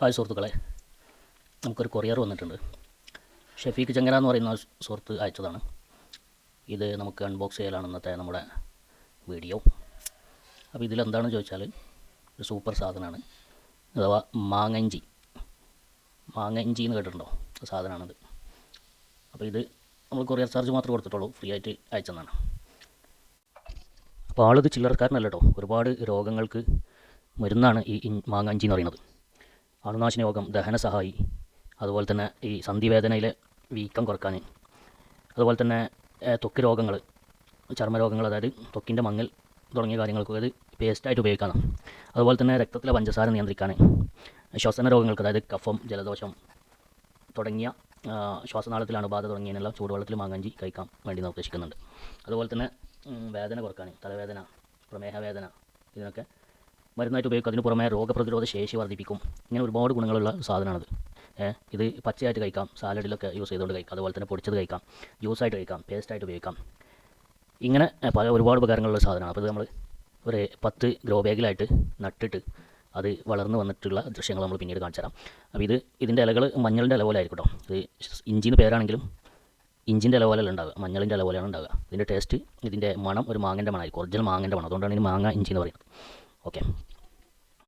Hi സുഹൃത്തുക്കളെ. നമുക്കൊരു courier വന്നിട്ടുണ്ട്. ഷെഫീഖ് ചങ്ങന എന്ന് പറയുന്ന സുഹൃത്ത് അയച്ചതാണ്. ഇത് നമുക്ക് അൺബോക്സ് ചെയ്യലാണ് ഇന്നത്തെ നമ്മുടെ വീഡിയോ അപ്പോൾ ഇതിലെന്താണെന്ന് ചോദിച്ചാൽ ഒരു സൂപ്പർ സാധനമാണ് അഥവാ മാങ്ങഞ്ചി. മാങ്ങഞ്ചി എന്ന് കേട്ടിട്ടുണ്ടോ? സാധനമാണിത് അപ്പോൾ ഇത് നമ്മൾ കൊറിയർ ചാർജ് മാത്രമേ കൊടുത്തിട്ടുള്ളൂ ഫ്രീ ആയിട്ട് അയച്ചെന്നാണ് അപ്പോൾ ആളിത് ചില്ലറക്കാരനല്ല കേട്ടോ. ഒരുപാട് രോഗങ്ങൾക്ക് മരുന്നാണ് ഈ മാങ്ങാഞ്ചി എന്ന് പറയുന്നത്. അണുനാശിനി യോഗം ദഹന സഹായി അതുപോലെ തന്നെ ഈ സന്ധിവേദനയിലെ വീക്കം കുറയ്ക്കാൻ അതുപോലെ തന്നെ ത്വക്ക് രോഗങ്ങൾ ചർമ്മരോഗങ്ങൾ അതായത് ത്വക്കിന്റെ മങ്ങൽ തുടങ്ങിയ കാര്യങ്ങൾക്ക് ഇത് പേസ്റ്റായിട്ട് ഉപയോഗിക്കാണ്. അതുപോലെ തന്നെ രക്തത്തിലെ പഞ്ചസാര നിയന്ത്രിക്കാൻ ശ്വസന രോഗങ്ങൾക്ക് അതായത് കഫം ജലദോഷം തുടങ്ങിയ ശ്വാസനാളത്തിൽ അണുബാധ തുടങ്ങിയതിനെല്ലാം ചൂടുവെള്ളത്തിൽ മാങ്ങഞ്ചി കഴിക്കാൻ വേണ്ടി നിർദ്ദേശിക്കുന്നുണ്ട്. അതുപോലെ തന്നെ വേദന കുറയ്ക്കാൻ തലവേദന പ്രമേഹവേദന ഇതിനൊക്കെ മരുന്നായിട്ട് ഉപയോഗിക്കും. അതിന് പുറമെ രോഗപ്രതിരോധ ശേഷി വർദ്ധിപ്പിക്കും. ഇങ്ങനെ ഒരുപാട് ഗുണങ്ങളുള്ള സാധനമാണത്. ഇത് പച്ചയായിട്ട് കഴിക്കാം. സാലഡിലൊക്കെ യൂസ് ചെയ്തുകൊണ്ട് കഴിക്കാം. അതുപോലെ തന്നെ പൊടിച്ചത് കഴിക്കാം. ജ്യൂസായിട്ട് കഴിക്കാം. പേസ്റ്റായിട്ട് ഉപയോഗിക്കാം. ഇങ്ങനെ പല ഒരുപാട് ഉപകാരങ്ങളുള്ള സാധനമാണ്. അപ്പോൾ ഇത് നമ്മൾ ഒരു പത്ത് ഗ്രോ ബാഗിലായിട്ട് നട്ടിട്ട് അത് വളർന്ന് വന്നിട്ടുള്ള ദൃശ്യങ്ങൾ നമ്മൾ പിന്നീട് കാണിച്ചു തരാം. അപ്പോൾ ഇത് ഇതിന്റെ ഇലകൾ മഞ്ഞളിന്റെ ഇല പോലെ ആയിരിക്കും കേട്ടോ. ഇത് ഇഞ്ചിന്ന് പേരാണെങ്കിലും ഇഞ്ചിന്റെ ഇല പോലെയല്ല ഉണ്ടാവുക. മഞ്ഞളിന്റെ ഇല പോലെയാണ് ഉണ്ടാവുക. ഇതിന്റെ ടേസ്റ്റ് ഇതിന്റെ മണം ഒരു മാങ്ങന്റെ മണമായിരിക്കും. ഒറിജിനൽ മാങ്ങന്റെ മണം. അതുകൊണ്ടാണ് ഇതിന് മാങ്ങ ഇഞ്ചി എന്ന് പറയുന്നത്. okay.